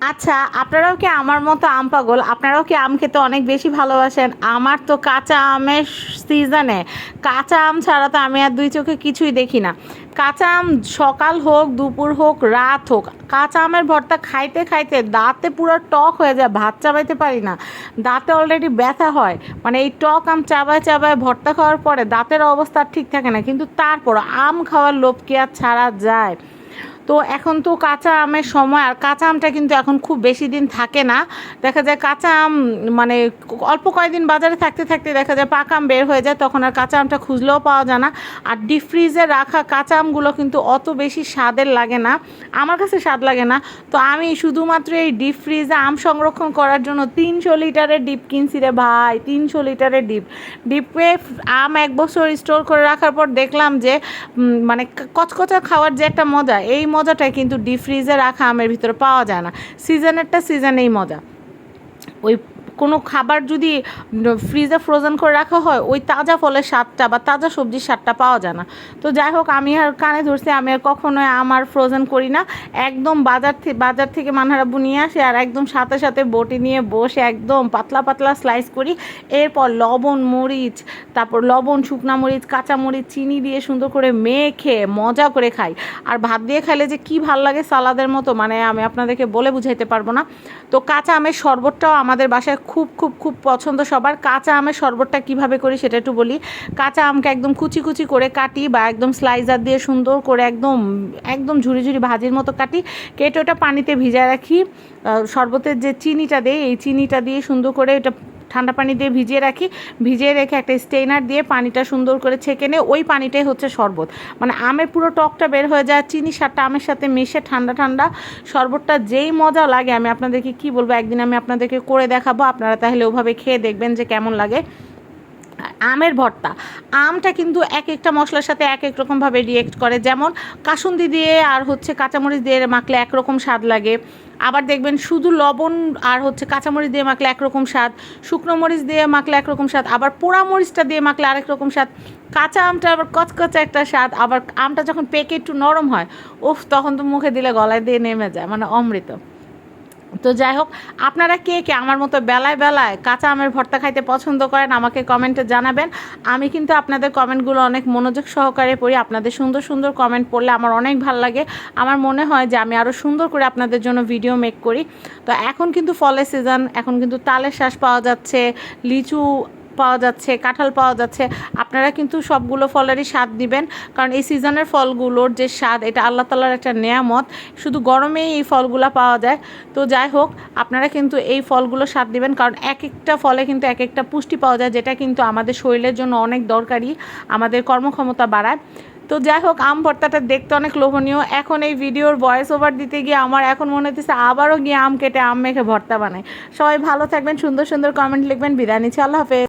আচ্ছা আপনারাও কি আমার মতো আম পাগল? আপনারাও কি আম খেতে অনেক বেশি ভালোবাসেন? আমার তো কাঁচা আমের সিজনে। কাঁচা আম ছাড়া তো আমি আর দুই চোখে কিছুই দেখি না। কাঁচা আম সকাল হোক, দুপুর হোক, রাত হোক, কাঁচা আমের ভর্তা খাইতে খাইতে দাঁতে পুরো টক হয়ে যায়, ভাত চাবাইতে পারি না। দাঁতে অলরেডি ব্যথা হয়। মানে এই টক আম চাবায় চাবায় ভর্তা খাওয়ার পরে দাঁতের অবস্থা ঠিক থাকে না। কিন্তু তারপর আম খাওয়ার লোভ কি আর ছাড়া যায়? তো এখন তো কাঁচা আমের সময়, আর কাঁচা আমটা কিন্তু এখন খুব বেশি দিন থাকে না। দেখা যায় কাঁচা আম মানে অল্প কয়েকদিন বাজারে থাকতে থাকতে দেখা যায় পাকা আম বের হয়ে যায়, তখন আর কাঁচা আমটা খুঁজলেও পাওয়া যায় না। আর ডিপ ফ্রিজে রাখা কাঁচা আমগুলো কিন্তু অত বেশি স্বাদের লাগে না, আমার কাছে স্বাদ লাগে না। তো আমি শুধুমাত্র এই ডিপ ফ্রিজে আম সংরক্ষণ করার জন্য তিনশো লিটারের ডিপ কিনছি রে ভাই, তিনশো লিটারের ডিপ ডিপে আম এক বছর স্টোর করে রাখার পর দেখলাম যে মানে কচকচা খাওয়ার যে একটা মজা, এই মজাটা কিন্তু ডিপ ফ্রিজে রাখা আমের ভিতরে পাওয়া যায় না। সিজনেরটা সিজনেই মজা। ওই কোনো খাবার যদি ফ্রিজে ফ্রোজেন করে রাখা হয়, ওই তাজা ফলের স্বাদটা বা তাজা সবজির স্বাদটা পাওয়া যায় না। তো যাই হোক, আমি আর কানে ধরছি, আমি আর কখনোই আমার ফ্রোজেন করি না। একদম বাজার থেকে বাজার থেকে মানহারাবু নিয়ে আসে আর একদম সাথে সাথে বটি নিয়ে বসে একদম পাতলা পাতলা স্লাইস করি। এরপর লবণ, মরিচ, তারপর লবণ, শুকনা মরিচ, কাঁচা মরিচ, চিনি দিয়ে সুন্দর করে মেখে মজা করে খাই। আর ভাত দিয়ে খাইলে যে কি ভালো লাগে সালাদের মতো মানে আমি আপনাদেরকে বলে বুঝাইতে পারব না। তো কাঁচা আমের শরবতটাও আমাদের বাসায় খুব খুব খুব পছন্দ। সবার কাঁচা আমের শরবতটা কীভাবে করি সেটা একটু বলি। কাঁচা আমকে একদম কুচি কুচি করে কাটি বা একদম স্লাইজার দিয়ে সুন্দর করে একদম একদম ঝুড়ি ঝুড়ি ভাজির মতো কাটি কেটে ওটা পানিতে ভিজায় রাখি। শরবতের যে চিনিটা দেয় এই চিনিটা দিয়ে সুন্দর করে এটা ঠান্ডা পানি দিয়ে ভিজিয়ে রাখি। ভিজিয়ে রেখে একটা স্টেনার দিয়ে পানিটা সুন্দর করে ছেঁকে নিয়ে ওই পানিটাই হচ্ছে শরবত। মানে আমের পুরো টকটা বের হয়ে যায়, চিনি সারটা আমের সাথে মিশে ঠান্ডা ঠান্ডা শরবতটা যেই মজা লাগে, আমি আপনাদেরকে কি বলব? একদিন আমি আপনাদেরকে করে দেখাবো, আপনারা তাহলে ওভাবে খেয়ে দেখবেন যে কেমন লাগে। আমের ভর্তা। আমটা কিন্তু এক একটা মশলার সাথে এক এক রকমভাবে রিয়েক্ট করে। যেমন কাসুন্দি দিয়ে আর হচ্ছে কাঁচামরিচ দিয়ে মাখলে একরকম স্বাদ লাগে। আবার দেখবেন শুধু লবণ আর হচ্ছে কাঁচামরিচ দিয়ে মাখলে একরকম স্বাদ, শুকনো মরিচ দিয়ে মাখলে একরকম স্বাদ, আবার পোড়া মরিচটা দিয়ে মাখলে আরেক রকম স্বাদ। কাঁচা আমটা আবার কচকচা একটা স্বাদ, আবার আমটা যখন পেকে একটু নরম হয়, উফ, তখন তো মুখে দিলে গলায় দিয়ে নেমে যায় মানে অমৃত। তো যাই হোক, আপনারা কে কে আমার মতো বেলায় বেলায় কাঁচা আমের ভর্তা খাইতে পছন্দ করেন আমাকে কমেন্টে জানাবেন। আমি কিন্তু আপনাদের কমেন্টগুলো অনেক মনোযোগ সহকারে পড়ি, আপনাদের সুন্দর সুন্দর কমেন্ট পড়লে আমার অনেক ভালো লাগে। আমার মনে হয় যে আমি আরও সুন্দর করে আপনাদের জন্য ভিডিও মেক করি। তো এখন কিন্তু ফলের সিজন, এখন কিন্তু তালের শ্বাস পাওয়া যাচ্ছে, লিচু পাওয়া যাচ্ছে, কাঁঠাল পাওয়া যাচ্ছে, আপনারা কিন্তু সবগুলো ফলেরই স্বাদ দিবেন কারণ এই সিজনের ফলগুলোর যে স্বাদ, এটা আল্লাহ তালার একটা নেয়ামত। শুধু গরমেই এই ফলগুলো পাওয়া যায়। তো যাই হোক, আপনারা কিন্তু এই ফলগুলো স্বাদ দিবেন কারণ এক একটা ফলে কিন্তু এক একটা পুষ্টি পাওয়া যায়, যেটা কিন্তু আমাদের শরীরের জন্য অনেক দরকারি, আমাদের কর্মক্ষমতা বাড়ায়। তো যাই হোক, আম ভর্তাটা দেখতে অনেক লোভনীয়। এখন এই ভিডিওর ভয়েস ওভার দিতে গিয়ে আমার এখন মনে হচ্ছে আবারও গিয়ে আম কেটে আম মেখে ভর্তা বানায় সবাই ভালো থাকবেন, সুন্দর সুন্দর কমেন্ট লিখবেন। বিদায় নিচ্ছি, আল্লাহ হাফেজ।